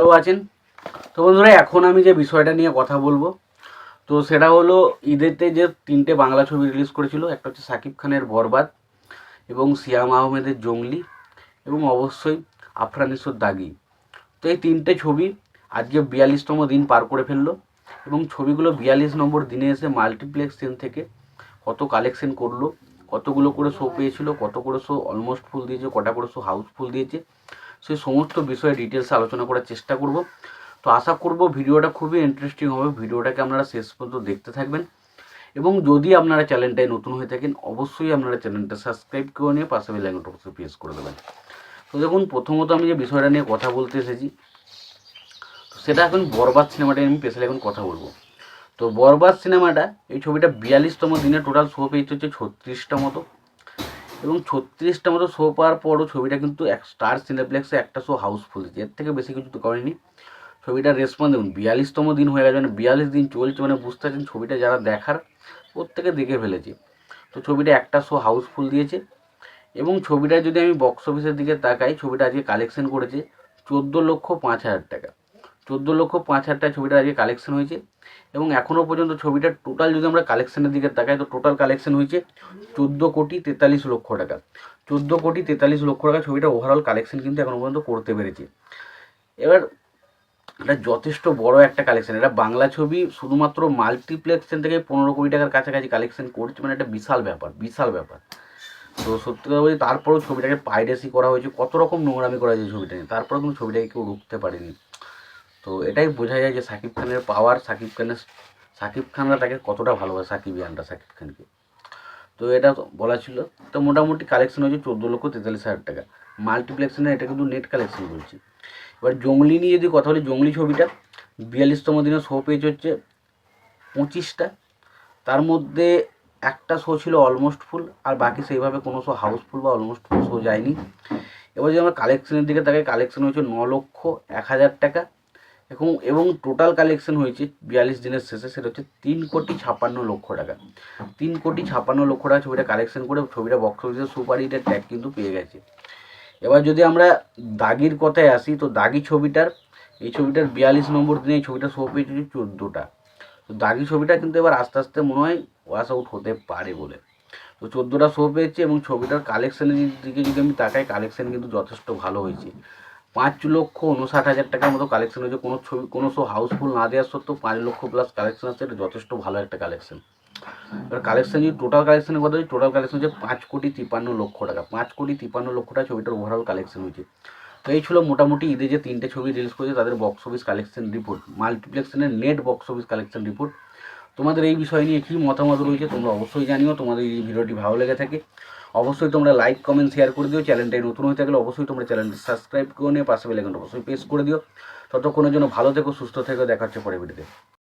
ভালো আছেন? তো বন্ধুরা, এখন আমি যে বিষয়টা নিয়ে কথা বলব, তো সেটা হলো ঈদেতে যে তিনটে বাংলা ছবি রিলিজ করেছিল, একটা হচ্ছে সাকিব খানের বরবাদ এবং সিয়াম আহমেদের জঙ্গলি এবং অবশ্যই আফরানিসুর দাগি। তো এই তিনটে ছবি আজকে বিয়াল্লিশতম দিন পার করে ফেলল এবং ছবিগুলো বিয়াল্লিশ নম্বর দিনে এসে মাল্টিপ্লেক্স সেন থেকে কত কালেকশন করল, কতগুলো করে শো পেয়েছিল, কত করে শো অলমোস্ট ফুল দিয়েছে, কটা করে শো হাউসফুল দিয়েছে সেই সমস্ত বিষয়ে ডিটেলসে আলোচনা করার চেষ্টা করব। তো আশা করব ভিডিওটা খুবই ইন্টারেস্টিং হবে। ভিডিওটাকে আপনারা শেষ পর্যন্ত দেখতে থাকবেন। এবং যদি আপনারা চ্যানেলটায় নতুন হয়ে থাকেন, অবশ্যই আপনারা চ্যানেলটা সাবস্ক্রাইব করে নিয়ে পাশে বেল আইকনটা অবশ্যই প্রেস করে দেবেন। তো দেখুন, প্রথমত আমি যে বিষয়টা নিয়ে কথা বলতে এসেছি সেটা এখন বরবাদ সিনেমাটা আমি স্পেশালি এখন কথা বলব। তো বরবাদ সিনেমাটা এই ছবিটা বিয়াল্লিশতম দিনে টোটাল শো পেয়েছে হচ্ছে ছত্রিশটা মতো। এবং ছত্রিশটা মতো শো পাওয়ার পরও ছবিটা কিন্তু এক স্টার সিনেপ্লেক্সে একটা শো হাউসফুল এর থেকে বেশি কিছু তো করেনি। ছবিটার রেসপন্স দেখুন, বিয়াল্লিশতম দিন হয়ে গেছে মানে বিয়াল্লিশ দিন চলছে মানে বুঝতে পারছেন ছবিটা যারা দেখার প্রত্যেকে দেখে ফেলেছে। তো ছবিটা একটা শো হাউসফুল দিয়েছে এবং ছবিটা যদি আমি বক্স অফিসের দিকে তাকাই, ছবিটা আজকে কালেকশন করেছে চোদ্দ লক্ষ পাঁচ হাজার টাকা। চোদ্দ লক্ষ পাঁচ হাজার টাকা ছবিটা আজকে কালেকশন হয়েছে। এবং এখনও পর্যন্ত ছবিটার টোটাল যদি আমরা কালেকশনের দিকে তাকাই, তো টোটাল কালেকশন হয়েছে চোদ্দ কোটি তেতাল্লিশ লক্ষ টাকা। চোদ্দ কোটি তেতাল্লিশ লক্ষ টাকা ছবিটা ওভারঅল কালেকশন কিন্তু এখনও পর্যন্ত করতে পেরেছে। এবার এটা যথেষ্ট বড় একটা কালেকশন এটা বাংলা ছবি শুধুমাত্র মাল্টিপ্লেক্সেন থেকে পনেরো কোটি টাকার কাছাকাছি কালেকশন করছে মানে একটা বিশাল ব্যাপার বিশাল ব্যাপার। তো সত্যি কথা বলছি তারপরেও ছবিটাকে পাইরেসি করা হয়েছে, কত রকম নোংরামি করা হয়েছে ছবিটা নিয়ে, তারপরেও কিন্তু ছবিটাকে কেউ রুখতে পারেনি। তো এটাই বোঝা যায় যে সাকিব খানের পাওয়ার সাকিব খানের, সাকিব খানরা তাকে কতটা ভালোবাসে, সাকিব ইয়ানরা, সাকিব খানকে। তো এটা বলা ছিল। তো মোটামুটি কালেকশন হয়েছে চোদ্দ লক্ষ তেতাল্লিশ হাজার টাকা। মাল্টিপ্লেক্সনে এটা কিন্তু নেট কালেকশন বলছি। এবার জঙ্গলি নিয়ে যদি কথা বলি, জঙ্গলি ছবিটা বিয়াল্লিশতম দিনে শো পেয়েছে হচ্ছে পঁচিশটা। তার মধ্যে একটা শো ছিল অলমোস্ট ফুল আর বাকি সেইভাবে কোনো শো হাউসফুল বা অলমোস্ট ফুল শো যায়নি। এবার যদি আমরা কালেকশনের দিকে তাকে কালেকশন হয়েছে ন লক্ষ এক হাজার টাকা। এবং এবং টোটাল কালেকশন হয়েছে বিয়াল্লিশ দিনের শেষে, সেটা হচ্ছে তিন কোটি ছাপ্পান্ন লক্ষ টাকা। তিন কোটি ছাপ্পান্ন লক্ষ টাকা ছবিটা কালেকশন করে, ছবিটা বক্স অফিসে সুপার হিটের ট্যাগ কিন্তু পেয়ে গেছে। এবার যদি আমরা দাগির কথায় আসি, তো দাগি ছবিটার, এই ছবিটার বিয়াল্লিশ নম্বর দিনে এই ছবিটা শো পেয়েছে চোদ্দোটা। তো দাগি ছবিটা কিন্তু এবার আস্তে আস্তে মনে হয় ওয়াশ আউট হতে পারে বলে। তো চোদ্দোটা শো পেয়েছে এবং ছবিটার কালেকশানের দিকে যদি আমি তাকাই কালেকশান কিন্তু যথেষ্ট ভালো হয়েছে। পাঁচ লক্ষ উনষাট হাজার টাকার মতো কালেকশন হয়েছে। কোনো ছবি, কোনো শো হাউসফুল না দেওয়ার সত্ত্বেও পাঁচ লক্ষ প্লাস কালেকশন আসছে এটা যথেষ্ট ভালো একটা কালেকশন এবার কালেকশন যদি টোটাল কালেকশনের কথা টোটাল কালেকশন হচ্ছে পাঁচ কোটি তিপ্পান্ন লক্ষ টাকা। পাঁচ কোটি তিপ্পান্ন লক্ষ টাকা ছবিটার ওভারঅল কালেকশন হয়েছে। তো এই ছিল মোটামুটি ঈদে যে তিনটে ছবি রিলিজ করেছে, তাদের box office collection report মাল্টিপ্লেক্সনের net box office collection report তোমাদের এই বিষয় নিয়ে কী মতামত রয়েছে, তোমরা অবশ্যই জানিও। তোমাদের এই ভিডিওটি ভালো লেগে থাকে। অবশ্যই তোমরা লাইক কমেন্ট শেয়ার করে দিও। চ্যানেলটাই নতুন হয়ে থাকলে অবশ্যই তোমরা চ্যানেলটি সাবস্ক্রাইব করে নিয়ে পাশে বেলাইকনটা অবশ্যই প্রেস করে দিও। ততক্ষণের জন্য ভালো থেকো, সুস্থ থেকো, দেখা হচ্ছে পরে ভিডিওতে